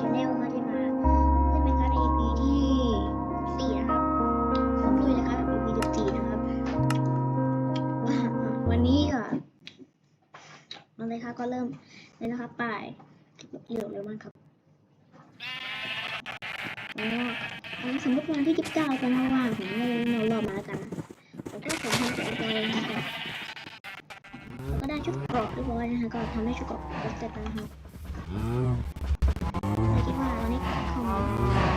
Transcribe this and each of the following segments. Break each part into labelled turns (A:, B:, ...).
A: ชาแนลมาที่มาเล่นไหมครอีพีที่สี่นะครับผมด้วยเลยครับ EP ที่4นะครับ วันนี้ก็มาเลยครับก็เริ่มเลยนะครับไปเร็วเร็วมากครับอันนี้สมมติวันที่ 29กันว่างผมไม่เอารอบมาแล้วกันแต่ก็ผมทำใจใจนะครับก็ได้ชุดเกราะเรียบร้อยนะคะก็ทำให้ชุดเกราะเสร็จแล้วครับ 好。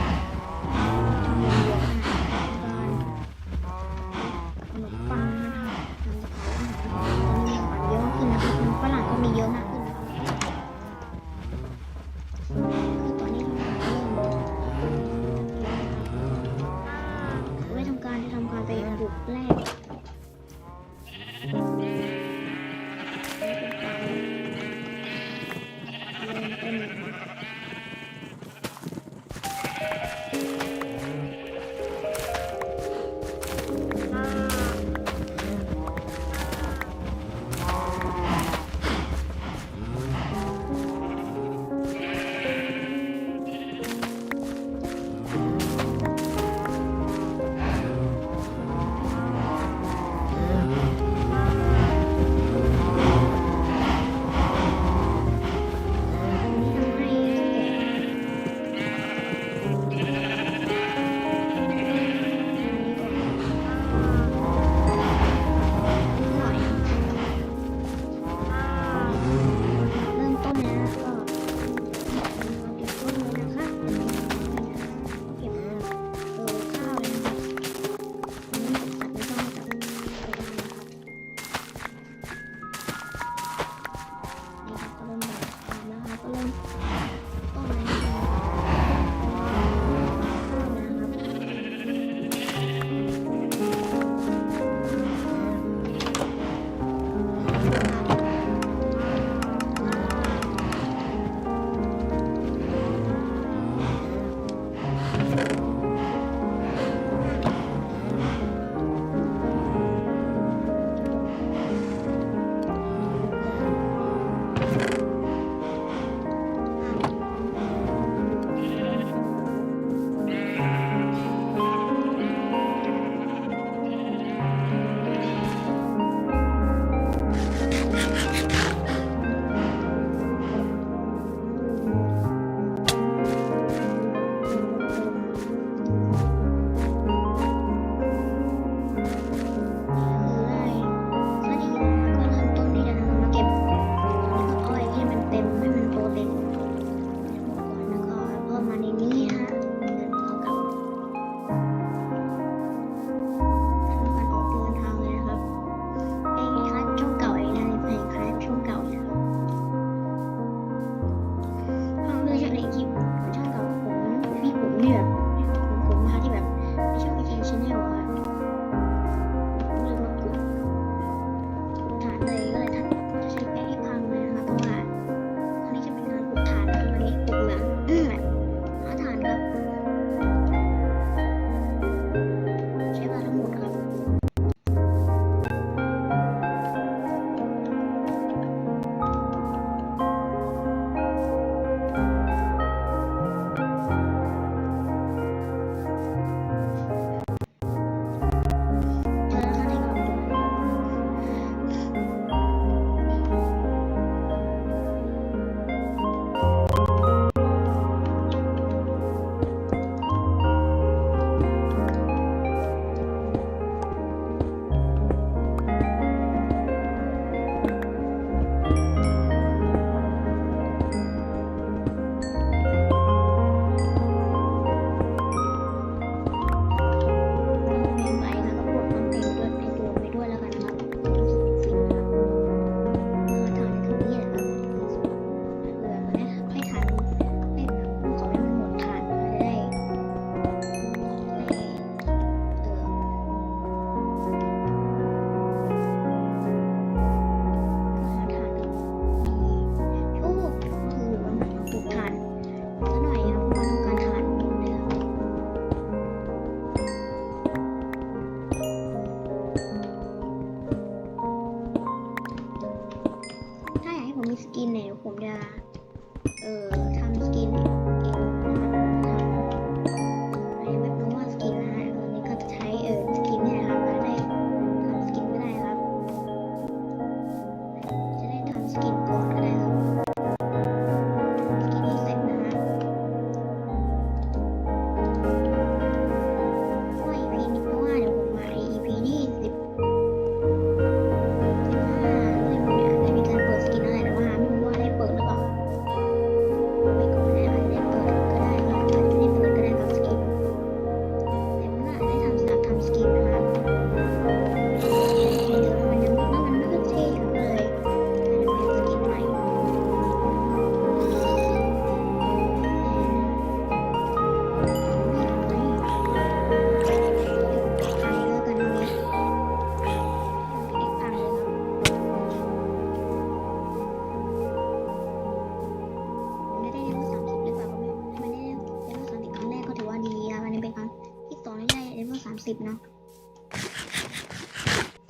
A: สิบเนาะ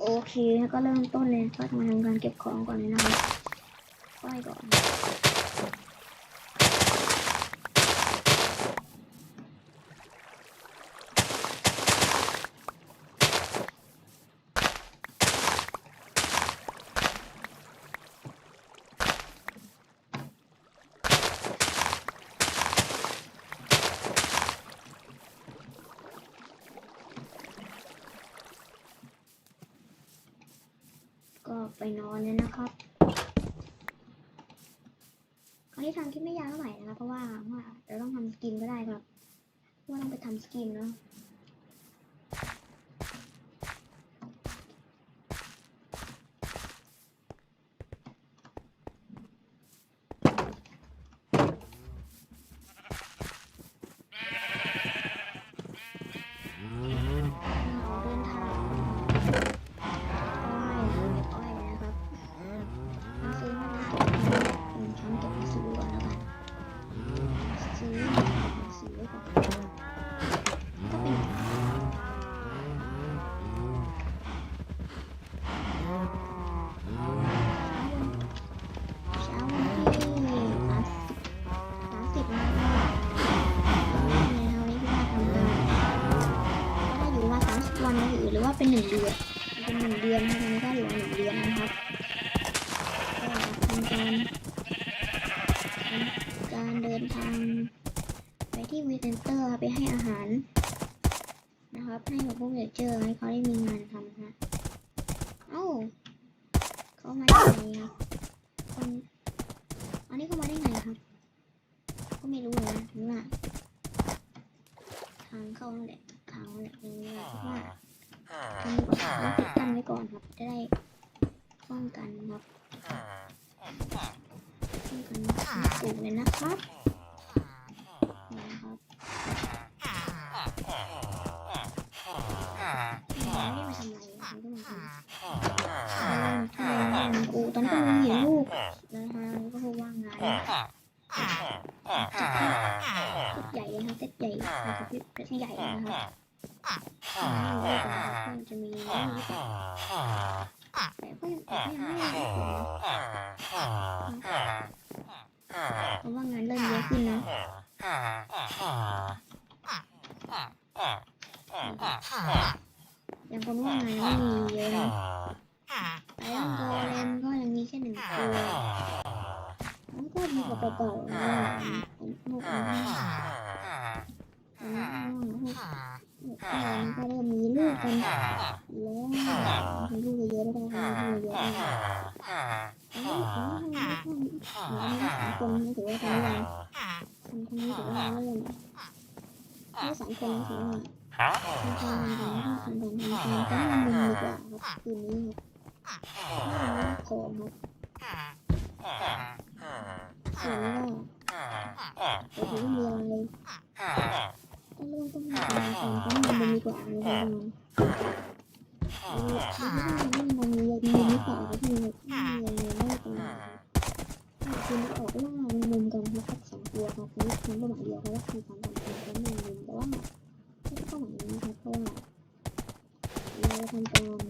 A: โอเคก็เริ่มต้นเลยก็มาทำการเก็บของก่อนเลยนะครับป้ายก่อนก็ไปนอนเลยนะครับคราวนี้ทำคลิปไม่ยาวเท่าไหร่นะครับเพราะว่าว่าเราต้องทำสกินก็ ได้ครับว่าต้องไปทำสกินเนาะ หนึ่งเดือนเป็นหนึ่งเดือนนะคะก็อยู่ว่าหนึ่งเดือนนะครับก็ทำการการเดินทางไปที่วีเซนเตอร์ไปให้อาหารนะครับให้กับพวกเดเจอให้เขาได้มีงานทำนะเอ้าเขามาได้ไงครับคนอันนี้เขามาได้ไงครับ ก็ไม่รู้เลยนะถึงว่าทางเข้านั่นแหละทางนั่นแหละเลยว่าทำก่อนติดตั้งไว้ก่อนครับ จะได้ป้องกันครับป้องกันไม่ถูกเลยนะครับนี่นะครับไม่ได้มาทำอะไรมันก็มาทำ ทำงานกูตอนนี้กำลังเห็นลูกนะคะก็เพราะว่างานเซตใหญ่นะครับเซตใหญ่นะครับเซตใหญ่นะครับมันจะมีแต่ก็ยังแต่ก็ยังไม่ได้ผลนะเพราะว่างานเริ่มเยอะขึ้นนะยังคนว่างงานไม่มีเยอะนะไอรอนโกเลมก็ยังมีแค่หนึ่งตัวมันก็มีกระเป๋าๆนะลูกมันลูก มันก็เริ่มมีลูกกันแล้วมีลูกเยอะแล้วก็มีลูกเยอะแล้วอันนี้ผมว่าทำไมไม่ทำสามคนถือว่าทำยังทำคนนี้ถือว่าเริ่มไม่สามคนถือว่าทำงานกันทำกันทำกันก็มันดีกว่าครับคืนนี้ครับของครับส่วนว่าจะถึงมีอะไรต้องเริ่มต้นทำก่อ นต้องมันดีกว่าในารไม่มันมีมีมีต่อที่มีมีอะไรไม่ตรงคือออกว่าในมุมกันครับสองตัวครับนี่คือเป้าหมายเดียวเพราะว่าคือความสำคัญของในมุมแต่ว่าไม่เป้าหมายนี้ครับเพราะว่าเราทำการ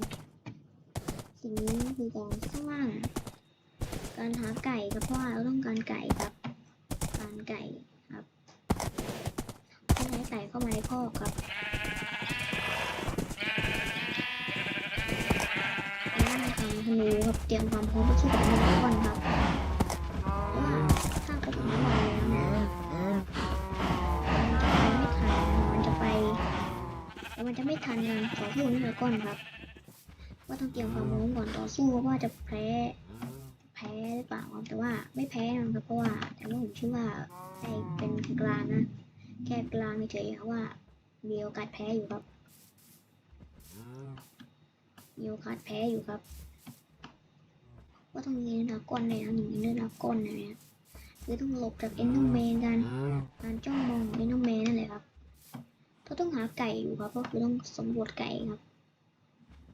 A: สิ่งนี้คือการสร้างการหาไก่ครับเพราะว่าเราต้องการไก่ครับการไก่ามาในพ่อครับแล้วทำธนูครับเตรียมความพร้อมไปที่แบบนี้ก่อนครับว่าถ้ากระสุนมาแล้วมันจะไปไม่ทันมันจะไปมันจะไม่ทันการต่อสู้นี่มาก่อนครับ ว่าต้องเตรียมความพร้อมก่อนต่อสู้เพราะว่าจะแพ้แพ้หรือเปล่าแต่ว่าไม่แพ้นะครับเพราะว่าแต่ว่าผชื่อว่าไอเป็นกลางนะ ค่กลางเฉยๆครับว่ามีโอกาสแพ้อยู่ครับมีโอกาสแพ้อยู่ครับ ว่าต้องมีดราก้อนเลยนะหนึ่งเนื้อดราก้อนนะเนี่ยคือต้องหลบจากเอ็นต้องเมนกันการจ้องมองของเอ็นต้องเมนนั่นแหละครับเขาต้องหาไก่อยู่ครับก็คือต้องสำรวจไก่ครับ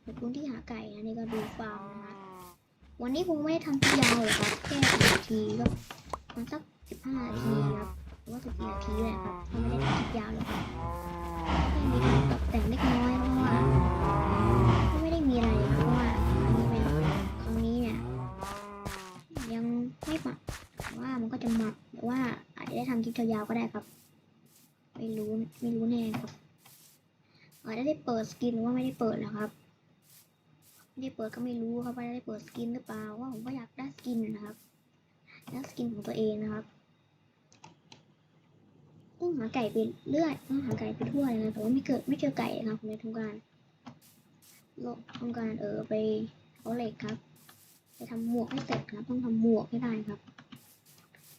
A: ในพื้นที่หาไก่นะนี่ก็ดูฟาร์มนะครับวันนี้คงไม่ได้ทำที่ยาวหรอกครับแค่สิบนาทีก็ประมาณสักสิบห้านาทีครับ ว่าสิบนาทีแหละครับก็ไม่ได้ทำที่ยาวหรอกครับแค่มีการตกแต่งเล็กน้อยเพราะว่าก็ไม่ได้มีอะไรครับเพราะว่าอันนี้เป็นครั้งนี้เนี่ยยังไม่หมักแต่ว่ามันก็จะหมักหรือว่าอาจจะได้ทำคลิปยาวๆก็ได้ครับ ไม่รู้ไม่รู้แน่ครับอาจจะได้เปิดสกินหรือว่าไม่ได้เปิดนะครับไม่ได้เปิดก็ไม่รู้ครับว่าได้เปิดสกินหรือเปล่าว่าผมก็อยากได้สกินนะครับได้สกินของตัวเองนะครับ ต้องหาไก่ไปเรื่อยต้องหาไก่ไปทั่วเลยนะแต่ว่าไม่เกิดไม่เจอไก่นะครับผมเลยทำการโลทำการเออไปเอาเหล็กครับไปทำหมวกให้เสร็จครับ ต้องทำหมวกให้ได้ครับ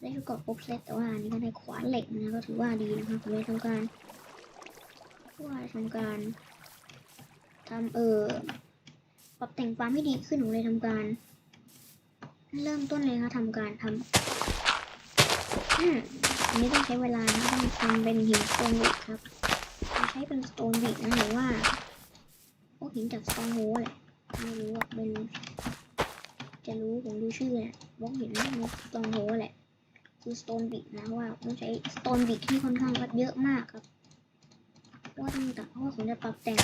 A: ได้ชุดเกราะครบเซตแต่ว่าอันนี้ก็ได้ขวานเหล็กนะก็ถือว่าดีนะครับผมเลยทำการว่าทำการทำเออปรับแต่งฟาร์มให้ดีขึ้นผมเลยทำการ เริ่มต้นเลยครับทำการทำ อืมอันนี้ต้องใช้เวลานะต้องทำเป็นหินสโตนบิกครับใช้เป็นสโตนบิกนะหรือว่าพวกหินจากสโตนโฮแหละไม่รู้อะไม่รู้จะรู้ผมดูชื่อแหละบล็อกหินมันสโตนโฮแหละ คือสโตนบิกนะว่าต้องใช้สโตนบิกที่ค่อนข้างวัดเยอะมากครับเพราะว่าต้องตัดเพราะว่าผมจะปรับแต่ง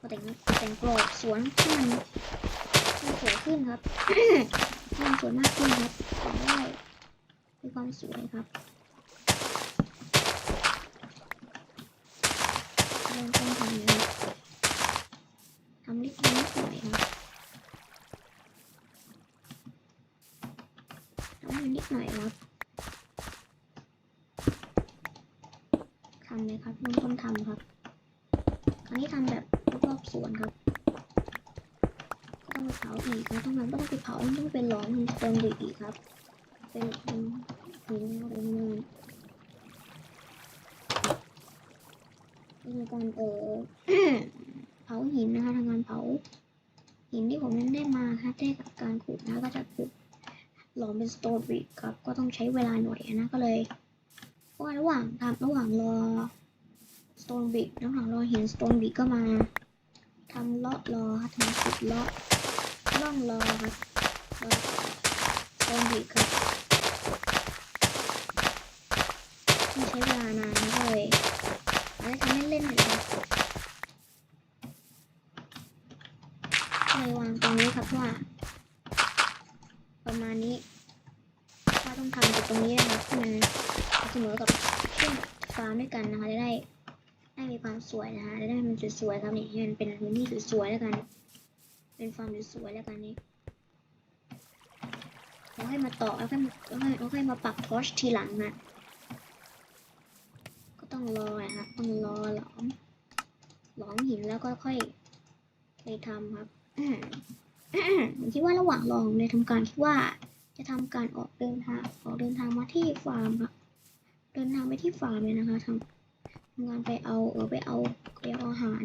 A: ปรับแต่งแต่งกรอบสวนให้มันสวยขึ้นครับให้มันสวยมากขึ้นครับ มีความสวยครับเริ่มต้นทำอย่างนี้ครับทำนิดนิดหน่อยครับทำนิดหน่อยครับทำเลยครับเริ่มต้นทำครับคราวนี้ทำแบบรอบสวนครับต้องไปเผาอีกครับต้องทำต้องไปเผาต้องไปร้อนเติมดิอีกครับ เป็น เป็นหินครับเป็นเนินมีการเออเผาหินนะคะทำงานเผาหินที่ผมนั้นได้มาค่ะได้กับการขุดนะก็จะขุดหลอมเป็นสโตนบริกครับก็ต้องใช้เวลาหน่อยนะก็เลยเพราะว่าระหว่างทำระหว่างรอสโตนบริกระหว่างรอหินสโตนบริกก็มาทำเลาะรอครับทำขุดเลาะล่องรอครับรอสโตนบริกครับต้องใช้เวลานานเลยอาจจะทำให้เล่นๆหน่อยครับก็เลยวางตรงนี้ครับว่า ประมาณนี้ว่าต้องทำจุดตรงนี้นะครับให้มันเสมอกับช่วงฟาร์มด้วยกันนะคะจะได้ได้มีความสวยนะคะจะได้มันสวยๆครับนี่ให้มันเป็นพื้นที่สวยๆแล้วกัน เป็นฟาร์มสวยๆแล้วกันนี่เราให้มาต่อแล้วค่อยมาแล้วค่อยมาปักทอชทีหลังนะ ต้องรอนะครับ ต้องรอหลอม หลอมหินแล้วก็ค่อยไปทำครับผมคิดว่าระหว่างรอในยทำการคิดว่า จะทำการออกเดินทางออกเดินทางมาที่ฟาร์มครับเดินทางไปที่ฟาร์มเลยนะคะทำทำงานไปเอาเออไปเอาไปเอาอาหาร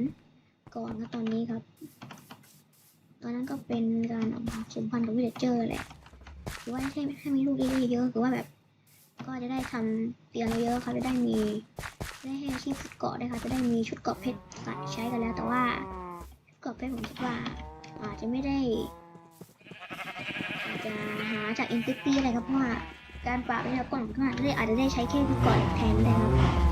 A: ก่อนนะตอนนี้ครับ ตอนนั้นก็เป็นการออกมาสมพันธ์กับวิลเลเจอร์แหละหรือว่าให้ให้มีลูกเยอะๆเยอะคือว่าแบบ ก็จะได้ทำเตียงเยอะครับจะได้มีได้ให้ชีพชุดเกาะได้ค่ะจะได้มีชุดเกาะเพชรใส่ใช้กันแล้ว แต่ว่าชุดเกาะเพชรผมคิดว่าอาจจะไม่ได้อาจจะหาจากอินฟิตี้อะไรครับเพราะว่าการปราบในระก่อนก็อาจจะได้อาจจะได้ใช้แค่ที่ก่อนแทนได้ครับ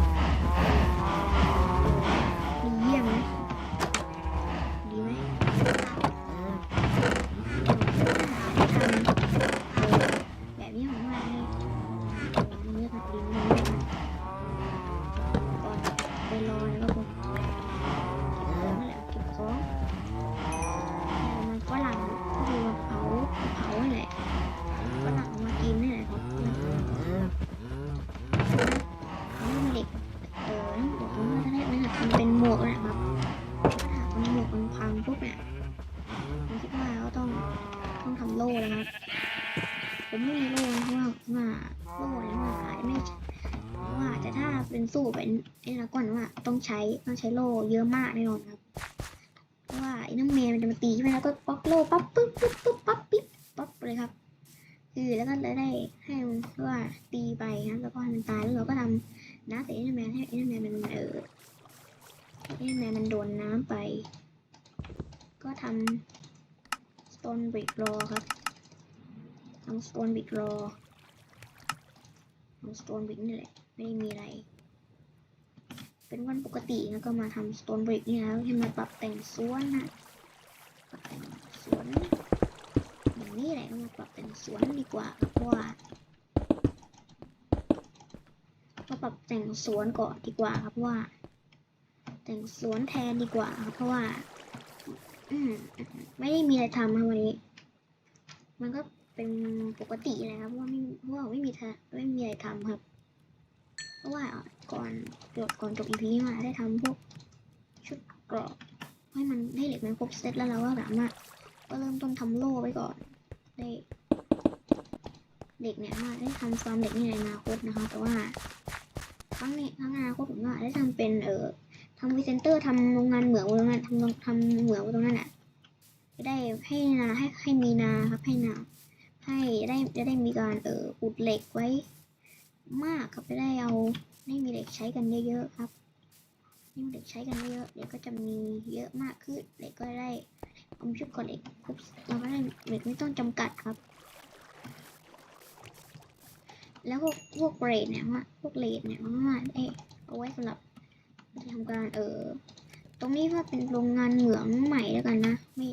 A: ใช้ต้องใช้โล่เยอะมากแน่นอนครับเพราะว่าไอ้น้ำแมวมันจะมาตีใช่ไหมแล้วก็ป๊อกโล่ปั๊บปึ๊บปึ๊บปึ๊บปั๊บปิ๊บปั๊บเลยครับคือแล้วก็เลยได้ให้มันว่าตีไปครับแล้วก็ให้มันตายแล้วเราก็ทำน้ำใส่ไอ้น้ำแมวให้ไอ้น้ำแมวมันเออไอ้น้ำแมวมันโดนน้ำไป ก็ทำ stone brick รอครับทำ stone brick รอทำ stone brick นี่แหละไม่ได้มีอะไร เป็นวันปกติแล้วก็มาทำ stone brick นี่แล้วให้มาปรับแต่งสวนนะปรับแต่งสวนอย่างนี้แหละมาปรับแต่งสวนดีกว่าครับเพราะว่ามาปรับแต่งสวนก่อนดีกว่าครับว่า แต่งสวนแทนดีกว่าครับเพราะว่าอืมไม่ได้มีอะไรทำครับวันนี้ มันก็เป็นปกติเลยครับว่าไม่ว่าไม่มีทไม่มีอะไรทำครับ เพราะว่าก่อนจบก่อนจบอีพีมาได้ทำพวกชุดกราะให้มันให้เหล็กมันครบเซตแล้วเราก็สามารถก็เริ่มต้นทำโล่ไว้ก่อนได้เด็กเนี่ยว่าได้ทำฟาร์มเด็กนี่ในอนาคตนะคะแต่ว่าครั้งนี้ครั้งอนาคตผมว่าได้ทำเป็นเออทำวีเซนเตอร์ทำโรงงานเหมืองโรงงานทำโรงทำเหมืองตรงนั้นแหละจะได้ให้นาให้ให้มีนาครับให้นาให้ได้จะได้มีการเอ่ออุดเหล็กไว้ มากครับจะได้เอาให้มีเหล็กใช้กันเยอะๆครับให้มีเหล็กใช้กันเยอะเดี๋ยวก็จะมีเยอะมากขึ้นเหล็กก็ได้เอามาชุดก่อนเหล็กครบเราก็ได้เหล็กไม่ต้องจำกัดครับ แล้วพวกพวกเรทเนี่ยว่าพวกเรทเนี่ยมันว่าได้เอาไว้สำหรับทำการเออตรงนี้ว่าเป็นโรงงานเหมืองใหม่แล้วกันนะ ไม่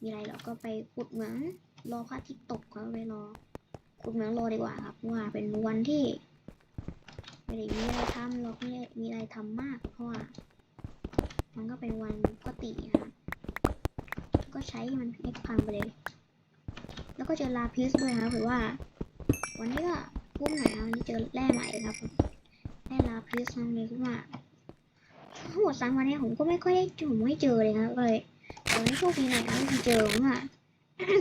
A: มีอะไรเราก็ไปขุดเหมืองรอพระอาทิตย์ตกก็ไปรอ ขุดเมืองรอดีกว่าครับเพราะว่าเป็นวันที่ไม่ได้มีอะไรทำเราไม่ได้มีอะไรทำมาก เพราะว่ามันก็เป็นวันปกตินะครับก็ใช้มันเอ็กพังไปเลย แล้วก็เจอลาพิสด้วยครับหรือว่า วันนี้ก็พุ่มหน่อยนะวันนี้เจอแร่ใหม่ครับแร่ลาพิสนั่นเลยคือว่าทั้งหมดสามวันนี้ผมก็ไม่ค่อยได้ผมไม่เจอเลยครับเลยแต่วันนี้โชคดีหน่อยนะที่เจอว่า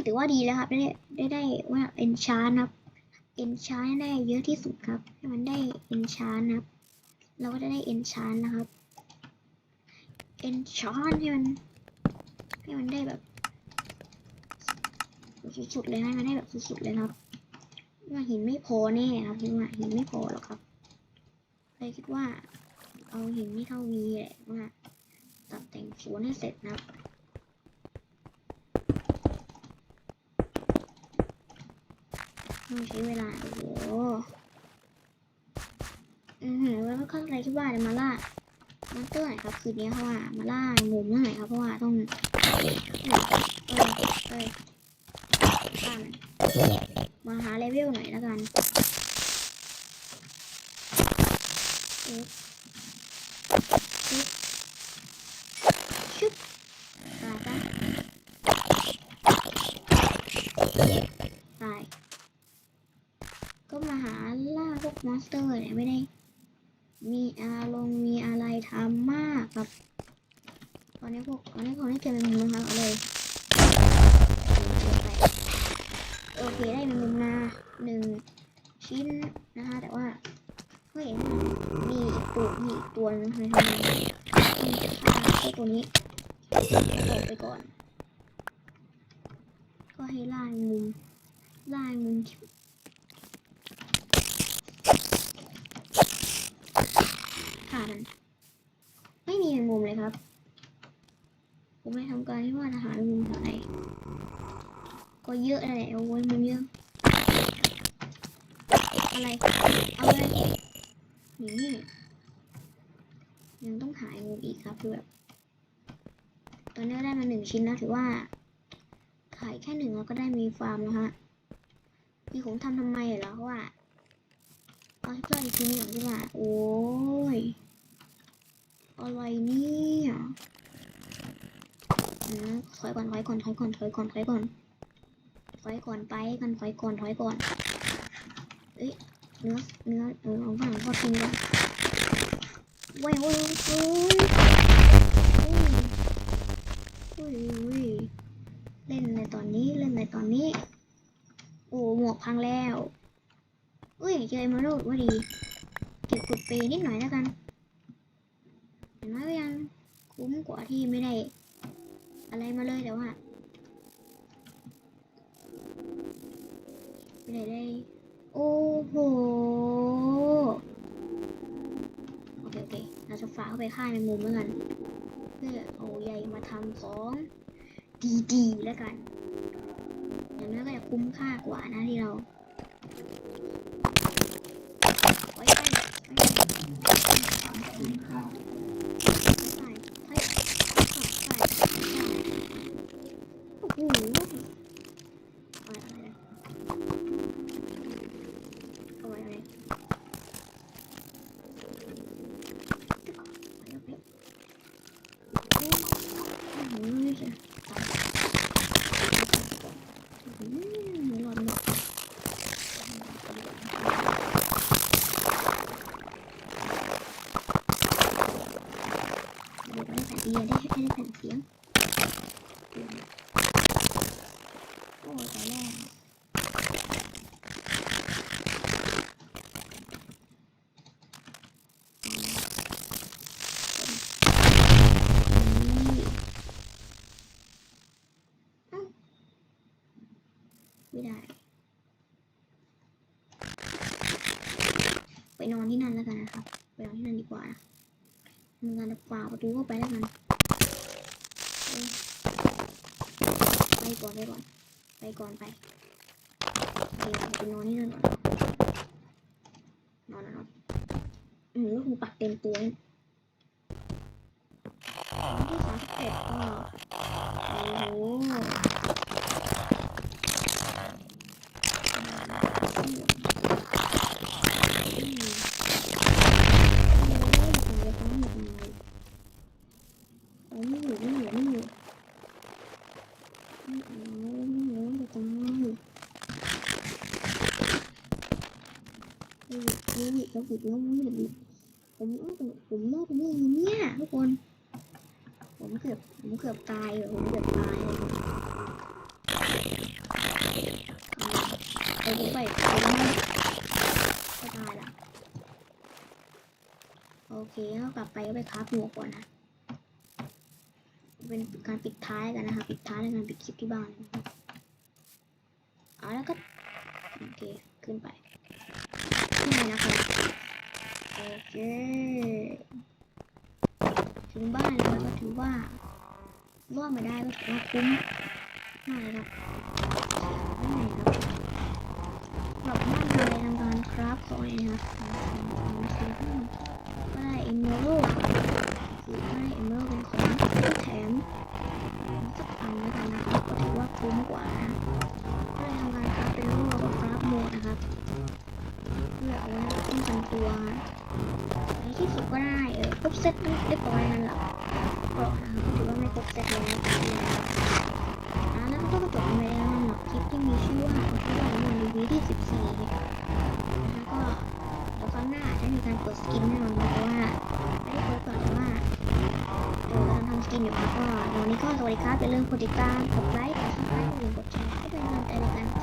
A: ถือว่าดีแล้วครับ ได้ได้ได้ว่าเอนชานครับเอนชานได้เยอะที่สุดครับให้มันได้เอนชานครับ เราก็จะได้เอนชานนะครับเอนชานให้มันให้มันได้แบบสุดๆเลยนะมันได้แบบสุดๆเลยครับว่าหินไม่พอแน่ครับคิดว่าหินไม่พอหรอกครับเลยคิดว่า เอาหินที่เท่านี้แหละว่าตัดแต่งสวนให้เสร็จนะครับ ต้อง ใช้เวลาโอ้โหอือหือแล้วก็อะไรที่บ้านมาล่ามอนเตอร์หน่อยครับคืนนี้เพราะว่ามาล่ามุมหน่อยครับเพราะว่าต้องเอ้ยเอ้ยบ้านมาหาเลเวลหน่อยแล้วกันอึ๊บอึ๊บชึบตายปะตาย ก็มาหาล่าพวก มอนสเตอร์เนี่ยไม่ได้ มีอารมณ์มีอะไรทำมากครับ ตอนนี้พวกตอนนี้พวกนี้เจอแมงมุมนะครับเอาเลยโอเคได้แมงมุมมาหนึ่งชิ้นนะคะแต่ว่าเฮ้ยมีอีกตัวมีอีกตัวนึงในทำไมมีฆ่าไอตัวนี้ออกไปก่อน ก็ให้ล่ามงมุมล่ามงมุม ค่ะ มัน ไม่มีแมงมุมเลยครับ ผมไม่ทำการที่ว่าจะหาแมงมุมหายก็เยอะแหละโอ้ยมันเยอะอะไรเอาเลยนี่ยังต้องหาแมงมุมอีกครับคือแบบตอนนี้ได้มาหนึ่งชิ้นแล้วถือว่า ขายแค่หนึ่งเราก็ได้มีฟาร์มแล้วฮะนี่ผมทำทำไมเหรอเพราะว่าเอาให้เพื่อนอีกทีหนึ่งใช่ป่ะโอ้ย อะไรเนี่ยนะถอยก่อนถอยก่อนถอยก่อนถอยก่อนถอยก่อนถอยก่อนไปกันถอยก่อนถอยก่อนเอ้ยเนื้อเนื้อเออเอาข้างก็กินก่อนเว้ยเว้ยเว้ยเว้ยเว้ยเว้ยเล่นในตอนนี้เล่นในตอนนี้ โอ้หมวกพังแล้วเอ้ยเจอเอมเมอรัลว่าดี เก็บกดเปนิดหน่อยแล้วกัน อย่างน้อยก็ยังคุ้มกว่าที่ไม่ได้ อะไรมาเลยแต่ว่าไม่ได้ได้โอ้โหโอเคโอเคเราจะฝาเข้าไปฆ่าในมุมแล้วกันเพื่อเอาใยมาทำของดีๆแล้วกันอย่างน้อยก็จะคุ้มค่ากว่านะที่เราไว้ไปโอ้โหอะไรอะไรเอาไว้อะไรเอาไปโอ้โหนี่จะตายอืมหลอนหมด เดี๋ยวได้แผ่นเอียได้ได้แผ่นเสียงโอ้แต่แรกไม่ได้ ไปนอนที่นั่นแล้วกันนะครับ ไปนอนที่นั่นดีกว่านะทำงานฝ่าประตูเข้าไปแล้วกันไปก่อนไปก่อน ไปก่อนไปโอเคไปนอนนี่นั่นก่อนนอนนอนนอนอืมแล้วหูปักเต็มตัวเลยวันที่สามสิบเอ็ดก็โอ้โหอืม โอ้ยไม่อยู่ไม่อยู่ไม่อยู่ไม่เอาไม่อยู่จะตายไม่อยู่ ไม่อยู่แล้วผิดแล้วไม่ผิผมผมรอดตรงนี้เนี่ยทุกคน ผมเกือบผมเกือบตายเลยผมเกือบตายเลยไปไปไปก็ตายละโอเคก็กลับไปก็ไปคราฟหมวกก่อนนะเป็นการปิดท้ายกันนะคะปิดท้ายในการปิดคลิปที่บ้านนะครับเอแล้วก็โอเคขึ้นไป ขึ้นไปนะครับโอเคถึงบ้านแล้วก็ถือว่ารอดมาได้ก็ถือว่าคุ้มมากเลยครับนี่ไงครับกลับบ้านเลยทำการคราฟของเลยนะครับก็ได้เอ็มโมโลคือได้เอ็มโมโลเป็นของที่แถมสักอันแล้วกันนะครับก็ถือว่าคุ้มกว่านะ เพื่อาไว้ป้องกันตัวในที่สุดก็ได้เออครบเซตเรียบร้อยนั่นแหละกราะนะครับถือว่าไม่ครบเซตแล้วอ่าแล้วก็จบไปแล้วสำหรับคลิปที่มีชื่อว่าที่ว่ามันรีวิวที่ 14แล้วก็เดี๋ยวครั้งหน้าจะมีการเปิดสกินแน่นอนเพราะว่าไม่ได้เปิดก่อนแต่ว่าเดี๋ยวเราทำสกินอยู่ครับก็วันนี้ก็สวัสดีครับอย่าลืมกดติดตามกดไลค์กดซับสไครต์กดกระดิ่งกดแชร์ให้ด้วยนะครับ